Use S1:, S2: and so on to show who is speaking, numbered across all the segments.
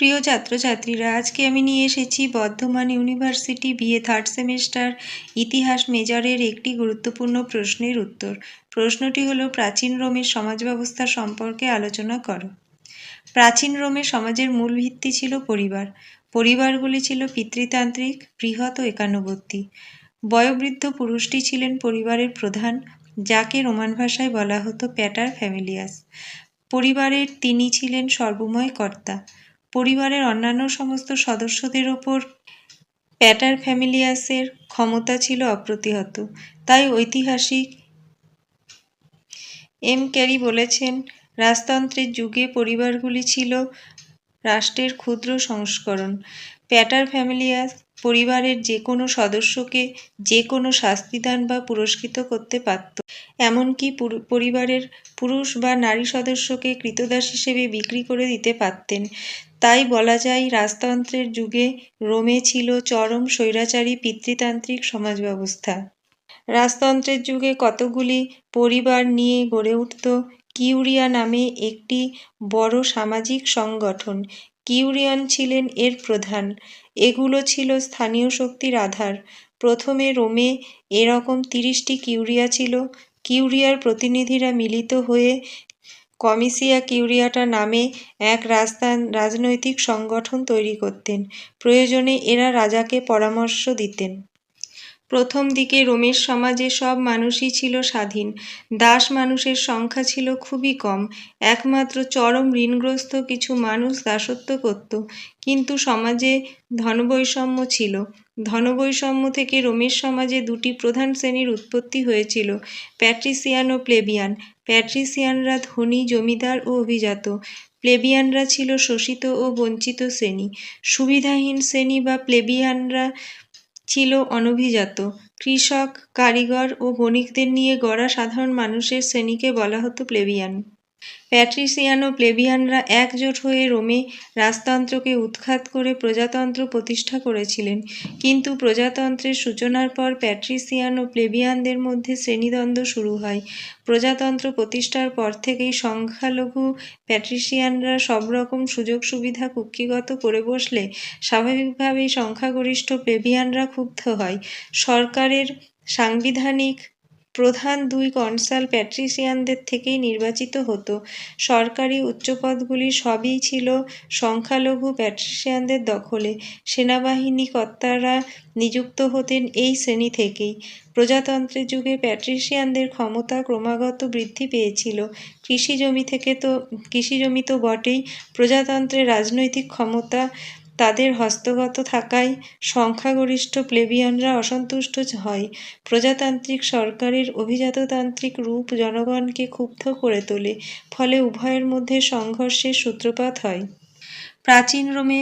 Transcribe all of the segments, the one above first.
S1: প্রিয় ছাত্রছাত্রীরা, আজকে আমি নিয়ে এসেছি Bardhaman university BA third semester ইতিহাস মেজরের একটি গুরুত্বপূর্ণ প্রশ্নের উত্তর। প্রশ্নটি হলো, প্রাচীন রোমের সমাজ ব্যবস্থা সম্পর্কে আলোচনা করো। প্রাচীন রোমে সমাজের মূল ভিত্তি ছিল পরিবার। পরিবারগুলি ছিল পিতৃতান্ত্রিক, বৃহৎ ও একান্নবর্তী। বয়োবৃদ্ধ পুরুষটি ছিলেন পরিবারের প্রধান, যাকে রোমান ভাষায় বলা হতো প্যাটার ফ্যামিলিয়াস। পরিবারের তিনি ছিলেন সর্বময় কর্তা। পরিবারের অন্যান্য সমস্ত সদস্যদের ওপর প্যাটার ফ্যামিলিয়াসের ক্ষমতা ছিল অপ্রতিহত। তাই ঐতিহাসিক এম ক্যারি বলেছেন, রাজতন্ত্রের যুগে পরিবারগুলি ছিল রাষ্ট্রের ক্ষুদ্র সংস্করণ। প্যাটার ফ্যামিলিয়াস পরিবারের যে কোনো সদস্যকে যে কোনো শাস্তিদান বা পুরস্কৃত করতে পারত। এমনকি পরিবারের পুরুষ বা নারী সদস্যকে কৃতদাস হিসেবে বিক্রি করে দিতে পারতেন। তাই বলা যায়, রাজতন্ত্রের যুগে রোমে ছিল চরম স্বৈরাচারী পিতৃতান্ত্রিক সমাজ ব্যবস্থা রাজতন্ত্রের যুগে কতগুলি পরিবার নিয়ে গড়ে উঠত, কিউরিয়া নামে একটি বড় সামাজিক সংগঠন। কিউরিয়ন ছিলেন এর প্রধান। এগুলো ছিল স্থানীয় শক্তির আধার। প্রথমে রোমে এরকম তিরিশটি কিউরিয়া ছিল। কিউরিয়ার প্রতিনিধিরা মিলিত হয়ে কমিসিয়া কিউরিয়াটা নামে এক রাজস্থান রাজনৈতিক সংগঠন তৈরি করতেন। প্রয়োজনে এরা রাজাকে পরামর্শ দিতেন। প্রথম দিকে রোমের সমাজে সব মানুষই ছিল স্বাধীন। দাস মানুষের সংখ্যা ছিল খুবই কম। একমাত্র চরম ঋণগ্রস্ত কিছু মানুষ দাসত্ব করত। কিন্তু সমাজে ধনবৈষম্য ছিল। ধনবৈষম্য থেকে রোমের সমাজে দুটি প্রধান শ্রেণির উৎপত্তি হয়েছিল, প্যাট্রিসিয়ান ও প্লেবিয়ান। প্যাট্রিসিয়ানরা ধনী, জমিদার ও অভিজাত। প্লেবিয়ানরা ছিল শোষিত ও বঞ্চিত শ্রেণি। সুবিধাহীন শ্রেণি বা প্লেবিয়ানরা ছিল অনভিজাত। কৃষক, কারিগর ও বণিকদের নিয়ে গড়া সাধারণ মানুষের শ্রেণীকে বলা হতো প্লেবিয়ান। প্যাট্রিসিয়ান প্লেবিয়ানরা একজোট হয়ে রোমে রাজতন্ত্রকে উৎখাত করে প্রজাতন্ত্র প্রতিষ্ঠা করেছিলেন। কিন্তু প্রজাতন্ত্রের সূচনার পর প্যাট্রিসিয়ান ও প্লেবিয়ানদের মধ্যে শ্রেণীদ্বন্দ্ব শুরু হয়। প্রজাতন্ত্র প্রতিষ্ঠার পর থেকেই সংখ্যালঘু প্যাট্রিসিয়ানরা সব রকম সুযোগ সুবিধা কুক্ষিগত করে বসলে স্বাভাবিকভাবেই সংখ্যাগরিষ্ঠ প্লেবিয়ানরা ক্ষুব্ধ হয়। সরকারের সাংবিধানিক প্রধান দুই কনসাল প্যাট্রিসিয়ানদের থেকেই নির্বাচিত হতো। সরকারি উচ্চপদগুলি সবই ছিল সংখ্যালঘু প্যাট্রিসিয়ানদের দখলে। সেনাবাহিনী কর্তারা নিযুক্ত হতেন এই শ্রেণি থেকেই। প্রজাতন্ত্রের যুগে প্যাট্রিসিয়ানদের ক্ষমতা ক্রমাগত বৃদ্ধি পেয়েছিল। কৃষি জমি থেকে তো কৃষি জমি তো বটেই। প্রজাতন্ত্রের রাজনৈতিক ক্ষমতা তাদের হস্তগত থাকায় সংখ্যাগরিষ্ঠ প্লেবিয়ানরা অসন্তুষ্ট হয়। প্রজাতান্ত্রিক সরকারের অভিজাততান্ত্রিক রূপ জনগণকে ক্ষুব্ধ করে তোলে, ফলে উভয়ের মধ্যে সংঘর্ষের সূত্রপাত হয়। প্রাচীন রোমে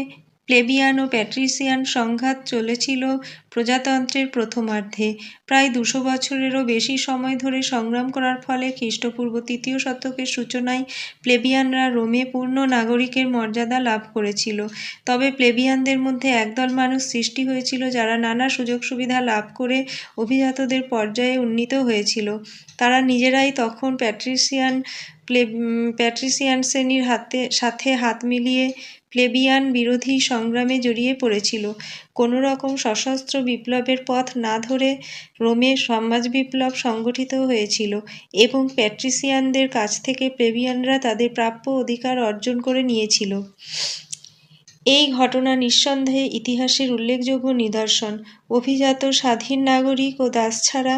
S1: প্লেবিয়ান ও প্যাট্রিসিয়ান সংঘাত চলেছিল প্রজাতন্ত্রের প্রথমার্ধে। প্রায় দুশো বছরেরও বেশি সময় ধরে সংগ্রাম করার ফলে খ্রিস্টপূর্ব তৃতীয় শতকের সূচনায় প্লেবিয়ানরা রোমে পূর্ণ নাগরিকের মর্যাদা লাভ করেছিল। তবে প্লেবিয়ানদের মধ্যে একদল মানুষ সৃষ্টি হয়েছিল যারা নানা সুযোগ সুবিধা লাভ করে অভিজাতদের পর্যায়ে উন্নীত হয়েছিল। তারা নিজেরাই তখন প্যাট্রিসিয়ান প্লে প্যাট্রিসিয়ান শ্রেণির হাতে সাথে হাত মিলিয়ে প্লেবিয়ান বিরোধী সংগ্রামে জড়িয়ে পড়েছিল। কোনো রকম সশস্ত্র বিপ্লবের পথ না ধরে রোমে সমাজ বিপ্লব সংগঠিত হয়েছিল এবং প্যাট্রিসিয়ানদের কাছ থেকে প্লেবিয়ানরা তাদের প্রাপ্য অধিকার অর্জন করে নিয়েছিল। এই ঘটনা নিঃসন্দেহে ইতিহাসের উল্লেখযোগ্য নিদর্শন। অভিজাত স্বাধীন নাগরিক ও দাস ছাড়া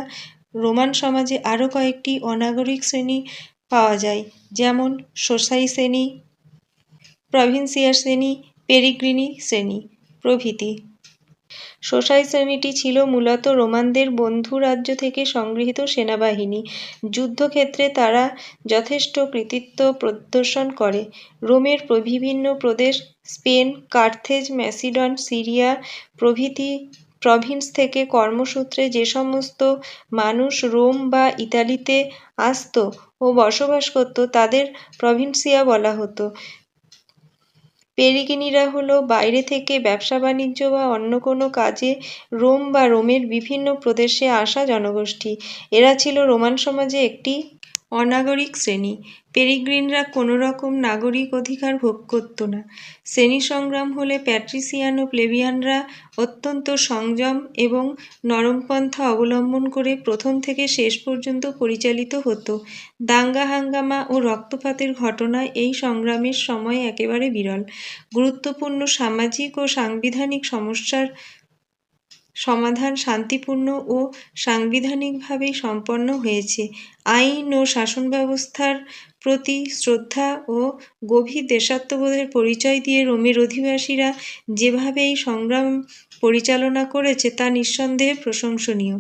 S1: রোমান সমাজে আরও কয়েকটি অনাগরিক শ্রেণি পাওয়া যায়। যেমন সোসাই শ্রেণি, প্রভিন্সিয়ার শ্রেণি, পেরিগ্রিনি শ্রেণি প্রভৃতি। সোসাই শ্রেণীটি ছিল মূলত রোমানদের বন্ধু রাজ্য থেকে সংগৃহীত সেনাবাহিনী। যুদ্ধক্ষেত্রে তারা যথেষ্ট কৃতিত্ব প্রদর্শন করে। রোমের বিভিন্ন প্রদেশ, স্পেন, কার্থেজ, ম্যাসিডন, সিরিয়া প্রভৃতি প্রভিন্স থেকে কর্মসূত্রে যে সমস্ত মানুষ রোম বা ইতালিতে আসত ও বসবাস করত, তাদের প্রভিন্সিয়া বলা হতো। পেরিগিনিরা হলো বাইরে থেকে ব্যবসা বাণিজ্য বা অন্য কোনো কাজে রোম বা রোমের বিভিন্ন প্রদেশে আসা জনগোষ্ঠী। এরা ছিল রোমান সমাজে একটি অনাগরিক শ্রেণি। পেরিগ্রিনরা কোনো রকম নাগরিক অধিকার ভোগ করত না। শ্রেণি সংগ্রাম হলে প্যাট্রিসিয়ান ও প্লেবিয়ানরা অত্যন্ত সংযম এবং নরমপন্থা অবলম্বন করে প্রথম থেকে শেষ পর্যন্ত পরিচালিত হতো। দাঙ্গা হাঙ্গামা ও রক্তপাতের ঘটনা এই সংগ্রামের সময় একেবারে বিরল। গুরুত্বপূর্ণ সামাজিক ও সাংবিধানিক সমস্যার সমাধান শান্তিপূর্ণ ও সাংবিধানিকভাবে সম্পন্ন হয়েছে। আইন ও শাসন ব্যবস্থার প্রতি শ্রদ্ধা ও গভীর দেশাত্মবোধের পরিচয় দিয়ে রোমের অধিবাসীরা যেভাবে এই সংগ্রাম পরিচালনা করেছে তা নিঃসন্দেহে প্রশংসনীয়।